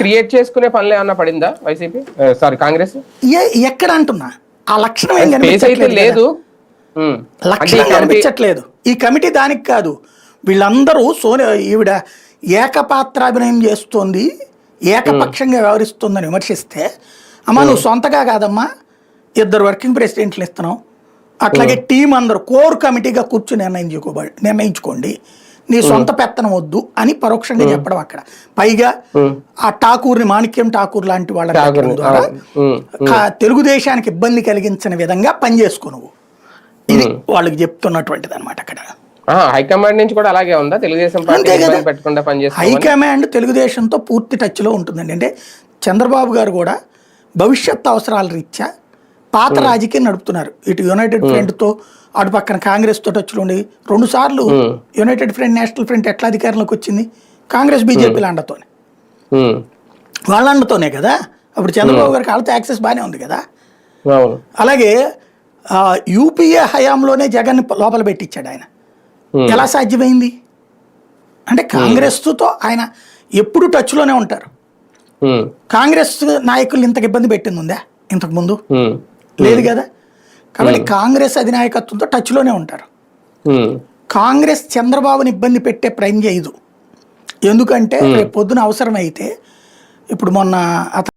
Create చేసుకునే పనులు ఏమన్నా పడిందా వైసీపీ? సారీ కాంగ్రెస్? ఎక్కడ అంటున్నా ఆ లక్షణం ఏం కనిపించట్లేదు లేదు. లక్షణం కనిపించట్లేదు. ఈ కమిటీ దానికి కాదు. వీళ్ళందరూ సోని ఈవిడ ఏకపాత్రాభినయం చేస్తోంది ఏకపక్షంగా వ్యవహరిస్తోందని విమర్శిస్తే అమ్మా నువ్వు సొంతగా కాదమ్మా ఇద్దరు వర్కింగ్ ప్రెసిడెంట్లు ఇస్తున్నావు. అట్లాగే టీం అందరూ కోర్ కమిటీగా కూర్చుని నిర్ణయించుకోబడి నిర్ణయించుకోండి. నీ సొంత పెత్తనం వద్దు అని పరోక్షంగా చెప్పడం అక్కడ. పైగా ఆ ఠాకూర్ని మాణిక్యం ఠాకూర్ లాంటి వాళ్ళ ద్వారా తెలుగుదేశానికి ఇబ్బంది కలిగించిన విధంగా పనిచేసుకో నువ్వు. ఇది వాళ్ళకి చెప్తున్నటువంటిది అనమాట అక్కడ హైకమాండ్ నుంచి కూడా అలాగే ఉందా? తెలుగుదేశం పార్టీ పెట్టకుండా పనిచేస్తామని హైకమాండ్ తెలుగుదేశంతో పూర్తి టచ్లో ఉంటుందండి. అంటే చంద్రబాబు గారు కూడా భవిష్యత్ అవసరాల రీత్యా పాత రాజకీయం నడుపుతున్నారు. ఇటు యునైటెడ్ ఫ్రంట్తో అటు పక్కన కాంగ్రెస్తో టచ్లో ఉండి రెండు సార్లు యునైటెడ్ ఫ్రంట్ నేషనల్ ఫ్రంట్ ఎట్లా అధికారంలోకి వచ్చింది? కాంగ్రెస్ బీజేపీల అండతోనే వాళ్ళ అండతోనే కదా? అప్పుడు చంద్రబాబు గారికి వాళ్ళతో యాక్సెస్ బాగానే ఉంది కదా? అలాగే యూపీఏ హయాంలోనే జగన్ లోపల పెట్టించాడు ఆయన. ఎలా సాధ్యమైంది? అంటే కాంగ్రెస్తో ఆయన ఎప్పుడు టచ్లోనే ఉంటారు. కాంగ్రెస్ నాయకులు ఇంతకు ఇబ్బంది పెట్టింది ఉందా? ఇంతకు ముందు? లేదు కదా? కాబట్టి కాంగ్రెస్ అధినాయకత్వంతో టచ్లోనే ఉంటారు. కాంగ్రెస్ చంద్రబాబుని ఇబ్బంది పెట్టే ప్రయత్నం చేయదు ఎందుకంటే రేపు పొద్దున అవసరమైతే ఇప్పుడు మొన్న అతను